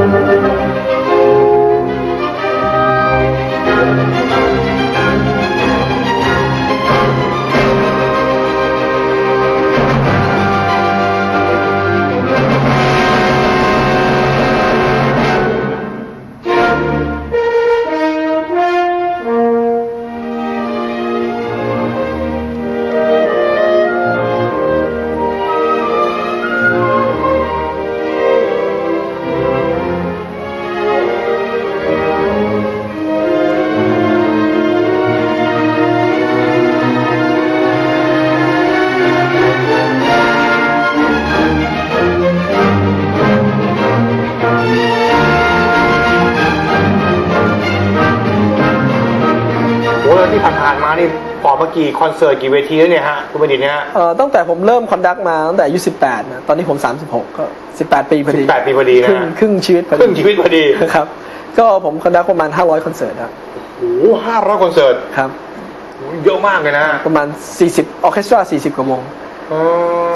โอ้ ที่ผ่านๆมานี่ปอบมากี่คอนเสิร์ตกี่เวทีแล้วเนี่ยฮะคุณบัณฑิตเนี่ยฮะเอ่อตั้งแต่ผมเริ่มคอนดักมาตั้งแต่อายุ18นะตอนนี้ผม 36 ก็ 18 ปีพอดี18ปีพอดีนะครึ่งฮะครึ่งชีวิตพอครึ่งชีวิตพอดีครับก็ผมคอนดักประมาณ 500 คอนเสิร์ตครับโอ้ห้าร้อยคอนเสิร์ตครับโอ้เยอะมากเลยนะ ประมาณ 40ออร์เคสตรา 40 กว่าวงอ๋อ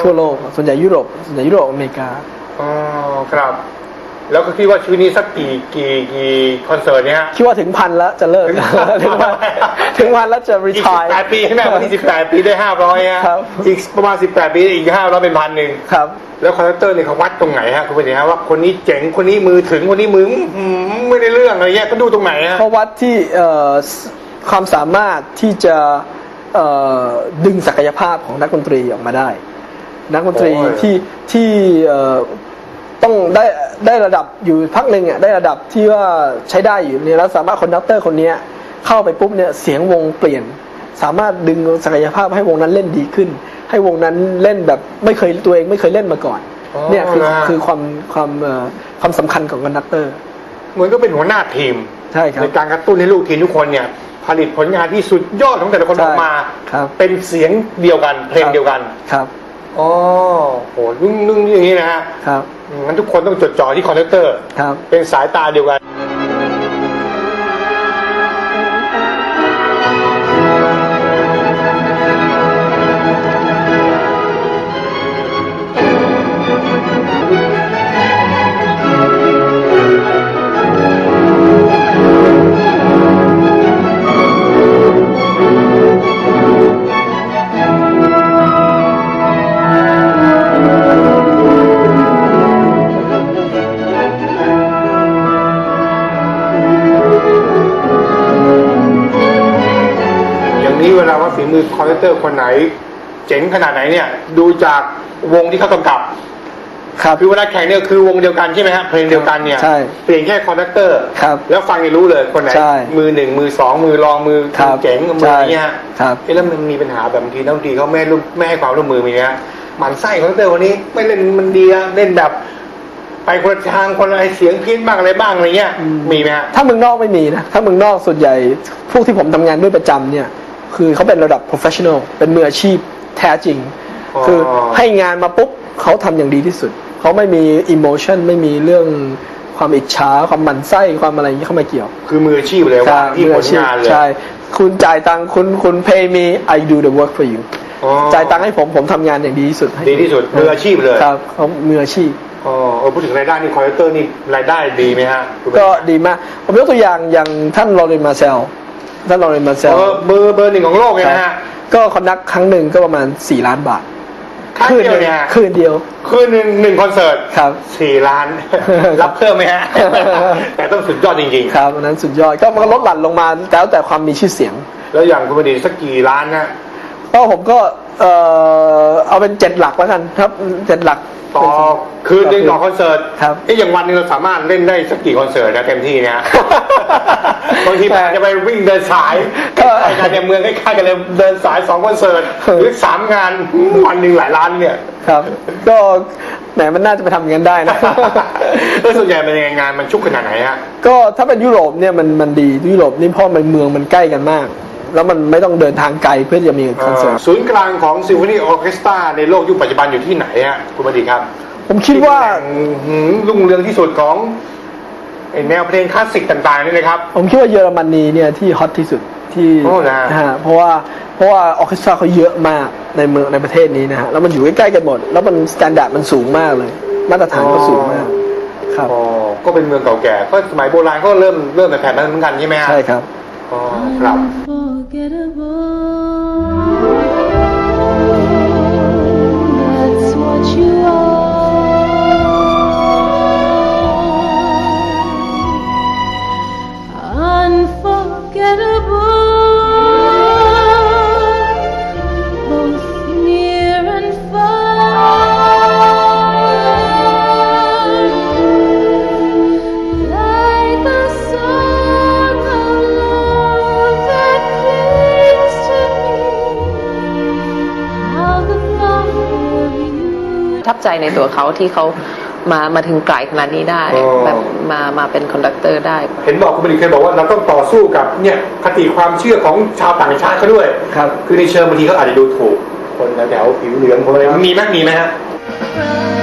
ทั่วโลก ส่วนใหญ่ยุโรปส่วนใหญ่ยุโรปอเมริกาอ๋อครับ แล้วก็คิดว่าชีวิตนี้สักกี่กี่กี่คอนเสิร์ตเนี่ยฮะ คิดว่าถึงพันแล้วจะเลิก ถึงถึงพันถึงพันแล้วจะรีอีกทาสิยบแปดปีข้างหน้าวันที่สิบแปดปีได้ห้าร้อยฮะ ครับ อีกประมาณสิบแปดปีอีกห้าร้อยเป็นพันหนึ่ง ครับ แล้วคอนดักเตอร์เนี่ยเขาวัดตรงไหนฮะคุณบัณฑิตฮะว่าคนนี้เจ๋งคนนี้มือถึงคนนี้มืออื้อหือไม่ได้เรื่องอะไรเงี้ยเขาดูตรงไหนฮะ เพราะวัดที่เอ่อความสามารถที่จะเอ่อดึงศักยภาพของนักดนตรีออกมาได้ นักดนตรีโอ้ย ที่ที่เอ่อ ต้องได้ได้ระดับอยู่พักหนึ่งอะได้ระดับที่ว่าใช้ได้อยู่เนี่ยแล้วสามารถคอนดักเตอร์คนเนี้ยเข้าไปปุ๊บเนี่ยเสียงวงเปลี่ยน สามารถดึงศักยภาพให้วงนั้นเล่นดีขึ้น ให้วงนั้นเล่นแบบไม่เคยตัวเองไม่เคยเล่นมาก่อนอ๋อเนี่ยคือนะคือความความเอ่อความสำคัญของคอนดักเตอร์เหมือนก็เป็นหัวหน้าทีมใช่ครับในการกระตุ้นให้ลูกทีมทุกคนเนี่ยผลิตผลงานที่สุดยอดของแต่ละคนออกมาครับเป็นเสียงเดียวกันเพลงเดียวกันครับอ๋อโหนึ่งนึ่งอย่างนี้นะฮะครับอืมงั้นทุกคนต้องจดจ่อที่คอนดักเตอร์ ครับ เป็นสายตาเดียวกัน นี้เวลาว่าฝีมือคอนดักเตอร์คนไหน เจ๋งขนาดไหนเนี่ย ดูจากวงที่เขากำกับครับคือเวลาแข่งเนี่ยคือวงเดียวกันใช่ไหมฮะเพลงเดียวกันเนี่ยใช่เปลี่ยนแค่คอนดักเตอร์ครับแล้วฟังเนี่ยรู้เลยคนไหนใช่มือหนึ่งมือสองมือรองมือครับเจ๋งมือใช่อะไรเงี้ยครับเอ๊ะแล้วมันมีปัญหาแบบบางทีนักดนตรีเขาไม่ให้ร่วมไม่ให้ความร่วมมือมีเนี้ยหมันไส้คอนดักเตอร์วันนี้ไม่เล่นมันดีอะเล่นแบบ ไปคนละทางคนละเสียงเพี้ยนบ้างอะไรบ้างอะไรเงี้ยมีไหมฮะถ้าเมืองนอกไม่มีนะถ้าเมืองนอกส่วนใหญ่พวกที่ผมทำงานด้วยประจำเนี่ย คือเขาเป็นระดับ professional เป็นมืออาชีพแท้จริงอ๋อคือให้งานมาปุ๊บเขาทำอย่างดีที่สุด เขาไม่มี emotion ไม่มีเรื่องความอิจฉาความหมั่นไส้ความอะไรอย่างนี้เข้ามาเกี่ยว คือมืออาชีพเลยว่าที่มืผอลอาชีพงานเลยใช่ คุณจ่ายตังค์คุณคุณ pay me I do the work for you อ๋อจ่ายตังค์ให้ผมผมทำงานอย่างดีที่สุดให้ดีที่สุดมืออาชีพเลยครับเขามืออาชีพอ๋อเออพูดถึงรายได้นี่คอนดักเตอร์นี่รายได้ดีไหมฮะคุณก็ดีมากผมยกตัวอย่างอย่างท่านลอเรนมาเซล ท่านลอเรนมาเซลเออเบอร์เบอร์หนึ่งของโลกเลยนะฮะ ก็คอนดักครั้งหนึ่งก็ประมาณ 4 ล้านบาทครั้งคืนเดียวหนึ่งเนี่ยฮะคืนเดียว คืนหนึ่งหนึ่งคอนเสิร์ตครับสี่ล้าน รับเพิ่มไหมฮะ แต่ต้องสุดยอดจริงครับอันนั้นสุดยอด ก็มันก็ลดหลั่นลงมาแล้วแต่ความมีชื่อเสียงๆแล้วอย่างคุณบดีสักกี่ล้านนะก็ผมก็เออเอาเป็นเจ็ดหลักแล้วกันครับเจ็ดหลักต่อคืนหนึ่งต่อคอนเสิร์ตครับเอ้ยอย่างวันหนึงเราสามารถเล่นได้สักกี่คอนเสิร์ตนะเต็มที่เนี่ยบางทีแปจะไปวิ่งเดินสายก็ใกล้ๆกันในเมืองใกล้ๆกันเลยเดินสายสองคอนเสิร์ตหรือสามงานวันหนึ่งหลายล้านเนี่ยครับ ก็แหมมันน่าจะไปทำอย่างนั้นได้นะ แล้วส่วนใหญ่เป็นยังไงงานมันชุกขนาดไหนฮะ ก็ถ้าเป็นยุโรปเนี่ยมันมันดียุโรปนี่เพราะมันเมืองมันใกล้กันมาก แล้วมันไม่ต้องเดินทางไกลเพื่อจะมีคอนเสิร์ต ศูนย์กลางของซิมโฟนีออร์เคสตราในโลกยุคปัจจุบันอยู่ที่ไหนฮะคุณบดีครับผมคิดว่า ที่เป็นแหล่งหืมรุ่งเรืองที่สุดของ ไอ้แนวเพลงคลาสสิกต่างๆนี่นะครับ ผมคิดว่าเยอรมนีเนี่ยที่ฮอตที่สุดที่โอ้นะฮะเพราะว่าเพราะว่าออร์เคสตราเขาเยอะมากในเมืองในประเทศนี้นะฮะแล้วมันอยู่ใกล้ๆกันหมด แล้วมันสแตนดาร์ดมันสูงมากเลย มาตรฐานก็สูงมากครับอ๋อก็เป็นเมืองเก่าแก่ก็สมัยโบราณก็เริ่มเริ่มในแถบนั้นเหมือนกันใช่ไหมฮะใช่ครับอ๋อครับ Unforgettable, ประทับใจในตัวเขาที่เขามามาถึงไกลขนาดนี้ได้อ๋อแบบมามาเป็นคอนดักเตอร์ได้ เห็นบอกคุณบดิตเคยบอกว่าเราต้องต่อสู้กับเนี่ยคติความเชื่อของชาวต่างชาติเขาด้วยครับคือในเชิงบางทีเขาอาจจะดูถูกคนแถวๆผิวเหลืองคนอะไรมีไหมมีไหมฮะ from